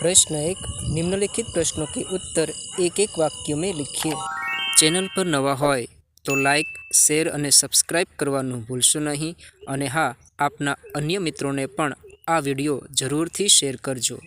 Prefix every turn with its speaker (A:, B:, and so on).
A: પ્રશ્ન એક, નિમ્નલિખિત પ્રશ્નો के उत्तर एक एक वाक्य में लिखिए ચેનલ પર નવા હોય તો લાઇક શેર અને સબસ્ક્રાઇબ કરવાનું ભૂલશો નહીં અને હા, આપના અન્ય મિત્રોને પણ આ વીડિયો જરૂરથી શેર કરજો.